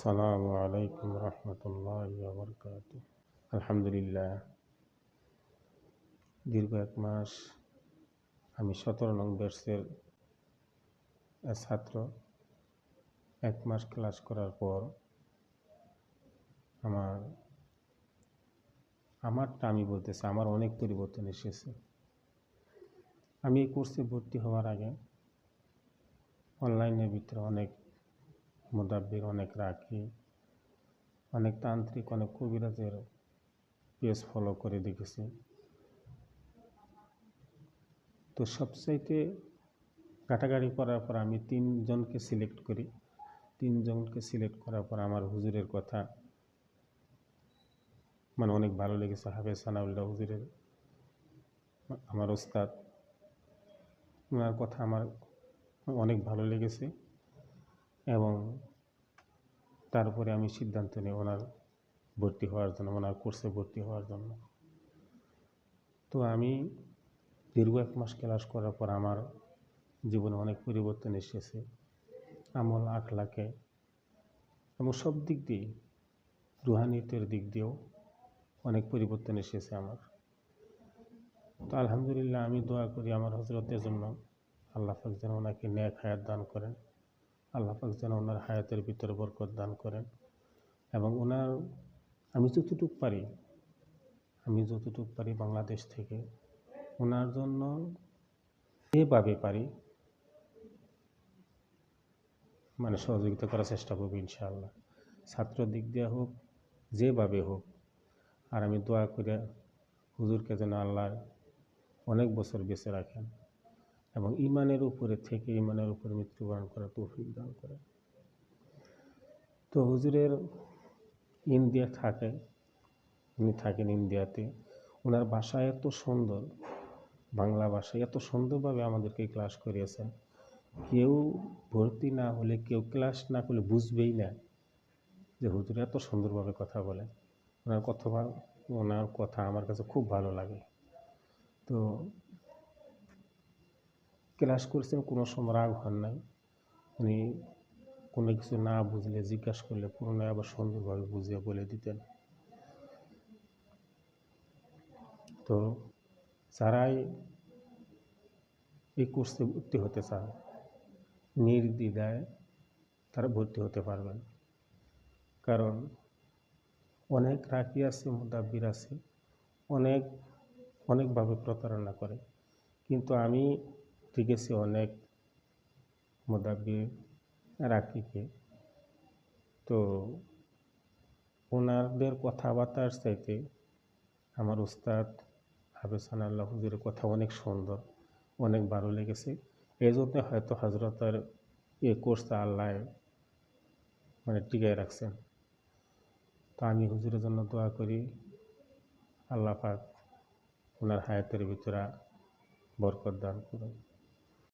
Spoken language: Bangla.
আসসালামু আলাইকুম রহমতুল্লাহ বরকাত আলহামদুলিল্লাহ। দীর্ঘ এক মাস আমি সতেরো নং ব্যাটসের ছাত্র। এক মাস ক্লাস করার পর আমার, আমারটা আমি বলতেছি, আমার অনেক পরিবর্তন এসেছে। আমি এই কোর্সে ভর্তি হওয়ার আগে অনলাইনের ভিতরে অনেক মুদাব্বির অনেক রাখি, অনেক তান্ত্রিক, অনেক কবিরাজের পেজ ফলো করে দেখেছি। তো সবচাইতে ঘাটাঘাটি করার পর আমি তিনজনকে সিলেক্ট করি। তিনজনকে সিলেক্ট করার পর আমার হুজুরের কথা মানে অনেক ভালো লেগেছে, হাফেজ সানাউল্লাহ হুজুরের আমার ওস্তাদ ওনার কথা আমার অনেক ভালো লেগেছে। এবং তারপরে আমি সিদ্ধান্ত নিই ওনার ভর্তি হওয়ার জন্য, ওনার কোর্সে ভর্তি হওয়ার জন্য। তো আমি দীর্ঘ এক মাস ক্লাস করার পর আমার জীবনে অনেক পরিবর্তন এসেছে। আমল, আখলাকে এবং সব দিক দিয়ে রুহানিতের দিক দিয়েও অনেক পরিবর্তন এসেছে আমার। তো আলহামদুলিল্লাহ আমি দোয়া করি আমার হজরতের জন্য, আল্লাহ পাক যেন ওনাকে ন্যাক হায়াত দান করেন। আল্লাহ পাক যেন ওনার হায়াতের ভিতরে বরকত দান করেন। এবং ওনার, আমি যতটুক পারি, আমি যতটুক পারি বাংলাদেশ থেকে, ওনার জন্য যেভাবে পারি মানে সহযোগিতা করার চেষ্টা করব ইনশাআল্লাহ। ছাত্র দিক দিয়ে হোক, যেভাবে হোক, আর আমি দোয়া করে হুজুরকে যেন আল্লাহ অনেক বছর বেঁচে রাখেন। এবং ইমানের উপরে থেকে ইমানের উপরে মৃত্যুবরণ করার তৌফিক দান করে। তো হুজুরের ইন্ডিয়া থাকে, উনি থাকেন ইন্ডিয়াতে ওনার ভাষা এত সুন্দর, বাংলা ভাষা এত সুন্দরভাবে আমাদেরকে ক্লাস করিয়েছেন। কেউ ভর্তি না হলে, কেউ ক্লাস না করলে বুঝবেই না যে হুজুর এত সুন্দরভাবে কথা বলে। ওনার কথা ওনার কথা আমার কাছে খুব ভালো লাগে। তো ক্লাস করছেন, কোনো সময় রাগ হন নাই। উনি কোনো কিছু না বুঝলে, জিজ্ঞাসা করলে পুরোনো আবার সুন্দরভাবে বুঝিয়ে বলে দিতেন। তো যারাই এই কোর্সে ভর্তি হতে চান, নির্দ্বিধায় তারা ভর্তি হতে পারবেন। কারণ অনেক রাখি আছে, মুদাব্বির আছে, অনেক, অনেকভাবে প্রতারণা করে। কিন্তু আমি শিখেছি অনেক মোদাব্বির রাকিকে তো ওনাদের কথাবার্তার চাইতে আমার উস্তাদ হাফেজান আল্লাহ হুজুরের কথা অনেক সুন্দর, অনেক ভালো লেগেছে। এই জন্য হয়তো হজরতের এ কোর্সটা আল্লাহ মানে টিকায় রাখছেন। তো আমি হুজুরের জন্য দোয়া করি, আল্লাহ পাক ওনার হায়াতের ভিতরে বরকত দান করুন।